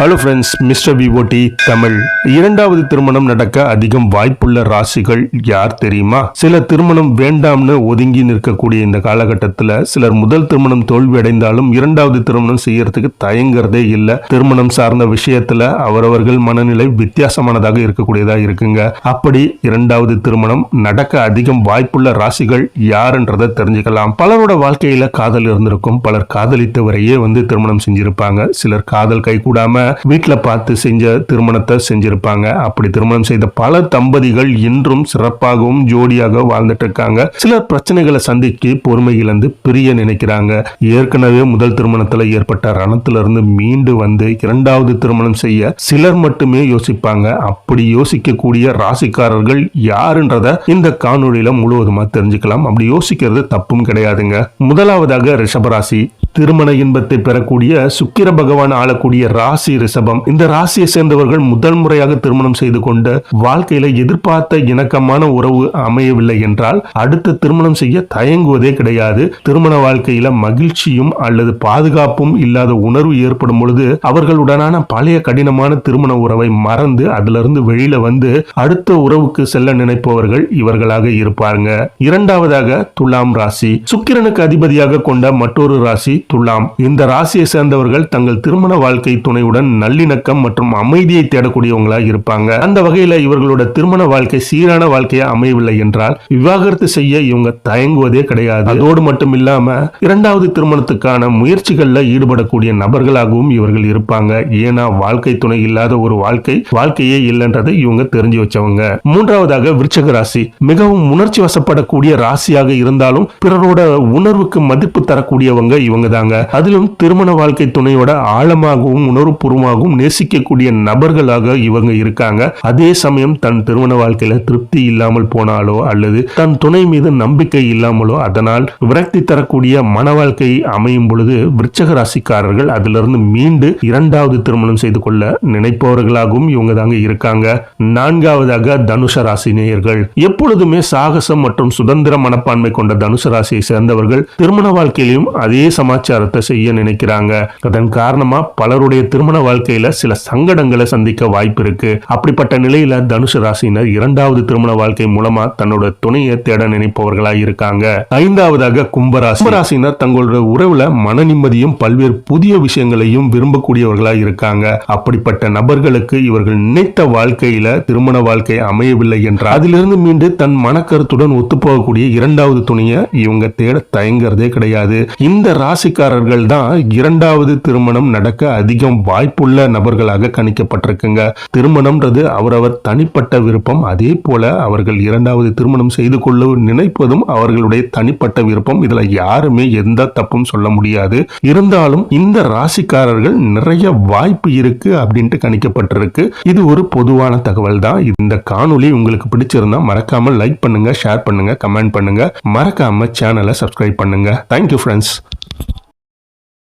Hello friends mister VOD Tamil. இரண்டாவது திருமணம் நடக்க அதிகம் வாய்ப்புள்ள ராசிகள் யார் தெரியுமா? சில திருமணம் வேண்டாம்னு ஒதுங்கி நிற்கக்கூடிய இந்த காலகட்டத்தில் சிலர் முதல் திருமணம் தோல்வி அடைந்தாலும் இரண்டாவது திருமணம் செய்யறதுக்கு தயங்குறதே இல்லை. திருமணம் சார்ந்த விஷயத்துல அவரவர்கள் மனநிலை வித்தியாசமானதாக இருக்கக்கூடியதா இருக்குங்க. அப்படி இரண்டாவது திருமணம் நடக்க அதிகம் வாய்ப்புள்ள ராசிகள் யாருன்றதை தெரிஞ்சுக்கலாம். பலரோட வாழ்க்கையில காதல் இருந்திருக்கும். பலர் காதலித்தவரையே வந்து திருமணம் செஞ்சிருப்பாங்க. சிலர் காதல் கைகூடாம வீட்டில் பார்த்து செஞ்ச திருமணத்தை செஞ்சிருப்பாங்க. அப்படி திருமணம் செய்த பல தம்பதிகள் இன்றும் சிறப்பாகவும் ஜோடியாக வாழ்ந்துட்டு இருக்காங்க சிலர் பிரச்சனைகளை சந்திக்கு பொறுமை இழந்து பிரிய நினைக்கிறாங்க. ஏற்கனவே முதல் திருமணத்தில் ஏற்பட்ட ரணத்திலிருந்து மீண்டு வந்து இரண்டாவது திருமணம் செய்ய சிலர் மட்டுமே யோசிப்பாங்க. அப்படி யோசிக்கக்கூடிய ராசிக்காரர்கள் யாருன்றத இந்த காணொளியில முழுவதுமா தெரிஞ்சுக்கலாம். அப்படி யோசிக்கிறது தப்பும் கிடையாதுங்க. முதலாவதாக ரிஷபராசி திருமண இன்பத்தை பெறக்கூடிய சுக்கிர பகவான் ஆளக்கூடிய ராசி ரிஷபம். இந்த ராசியை சேர்ந்தவர்கள் முதல் முறையாக திருமணம் செய்து கொண்டு வாழ்க்கையில எதிர்பார்த்த இணக்கமான உறவு அமையவில்லை என்றால் அடுத்த திருமணம் செய்ய தயங்குவதே கிடையாது. திருமண வாழ்க்கையில மகிழ்ச்சியும் அல்லது பாதுகாப்பும் இல்லாத உணர்வு ஏற்படும் பொழுது அவர்களுடனான பழைய கடினமான திருமண உறவை மறந்து அதிலிருந்து வெளியில வந்து அடுத்த உறவுக்கு செல்ல நினைப்பவர்கள் இவர்களாக இருப்பாருங்க. இரண்டாவதாக துலாம் ராசி. சுக்கிரனுக்கு அதிபதியாக கொண்ட மற்றொரு ராசி துலாம். இந்த ராசியை சேர்ந்தவர்கள் தங்கள் திருமண வாழ்க்கை துணையுடன் நல்லிணக்கம் மற்றும் அமைதியை தேடக்கூடியவங்களாக இருப்பாங்க. அந்த வகையில இவர்களோட திருமண வாழ்க்கை சீரான வாழ்க்கையா அமையவில்லை என்றால் விவாகரத்து செய்ய இவங்க தயங்குவதே கிடையாது. அதோடு மட்டும் இல்லாம இரண்டாவது திருமணத்துக்கான முயற்சிகள்ல ஈடுபடக்கூடிய நபர்களாகவும் இவர்கள் இருப்பாங்க. ஏன்னா வாழ்க்கை துணை இல்லாத ஒரு வாழ்க்கை வாழ்க்கையே இல்லைன்றதை இவங்க தெரிஞ்சு வச்சவங்க. மூன்றாவதாக விருச்சக ராசி. மிகவும் உணர்ச்சி வசப்படக்கூடிய ராசியாக இருந்தாலும் பிறரோட உணர்வுக்கு மதிப்பு தரக்கூடியவங்க இவங்க தாங்க அதிலும் திருமண வாழ்க்கை துணையோட ஆழமாகவும் உணர்வுபூர்வமாகவும் நேசிக்கக்கூடிய நபர்களாக இவங்க இருக்காங்க. அதே சமயம் தன் திருமண வாழ்க்கையில திருப்தி இல்லாமல் போனாலோ அல்லது தன் துணை மீது நம்பிக்கை இல்லாமலோ அதனால் விரக்தி தரக்கூடிய மன வாழ்க்கை அமையும் பொழுது விருச்சக ராசிக்காரர்கள் அதிலிருந்து மீண்டு இரண்டாவது திருமணம் செய்து கொள்ள நினைப்பவர்களாகவும் இவங்க தாங்க இருக்காங்க. நான்காவதாக தனுஷ ராசி நேயர்கள். எப்பொழுதுமே சாகசம் மற்றும் சுதந்திர மனப்பான்மை கொண்ட தனுஷ ராசியை சேர்ந்தவர்கள் திருமண வாழ்க்கையிலும் அதே சமாச்சாரம் சமாச்சாரத்தை செய்ய நினைக்கிறாங்க. அதன் காரணமா பலருடைய திருமண வாழ்க்கையில சில சங்கடங்களை சந்திக்க வாய்ப்பு இருக்கு. அப்படிப்பட்ட நிலையில தனுசு ராசினர் இரண்டாவது திருமண வாழ்க்கை மூலமா தன்னோட துணையை தேட நினைப்பவர்களா இருக்காங்க. ஐந்தாவதாக கும்பராசி கும்பராசினர் தங்களோட உறவுல மன நிம்மதியும் பல்வேறு புதிய விஷயங்களையும் விரும்பக்கூடியவர்களா இருக்காங்க. அப்படிப்பட்ட நபர்களுக்கு இவர்கள் நினைத்த வாழ்க்கையில திருமண வாழ்க்கை அமையவில்லை என்றால் அதிலிருந்து மீண்டு தன் மனக்கருத்துடன் ஒத்துப்போகக்கூடிய இரண்டாவது துணையை இவங்க தேட தயங்குறதே கிடையாது. இந்த ராசி ராசிக்காரர்கள் தான் இரண்டாவது திருமணம் நடக்க அதிகம் வாய்ப்புள்ள நபர்களாக கணிக்கப்பட்டிருக்குங்க. திருமணம்ன்றது அவரவர் தனிப்பட்ட விருப்பம். அதே போல அவர்கள் இரண்டாவது திருமணம் செய்து கொள்ள நினைப்பதும் அவர்களுடைய தனிப்பட்ட விருப்பம். இதுல யாருமே எந்த தப்பும் சொல்ல முடியாது. இருந்தாலும் இந்த ராசிக்காரர்கள் நிறைய வாய்ப்பு இருக்கு அப்படின்ட்டு கணிக்கப்பட்டிருக்கு. இது ஒரு பொதுவான தகவல் தான். இந்த காணொலி உங்களுக்கு பிடிச்சிருந்தா மறக்காம லைக் பண்ணுங்க ஷேர் பண்ணுங்க கமெண்ட் பண்ணுங்க. மறக்காம சேனலை சப்ஸ்கிரைப் பண்ணுங்க. Thank you friends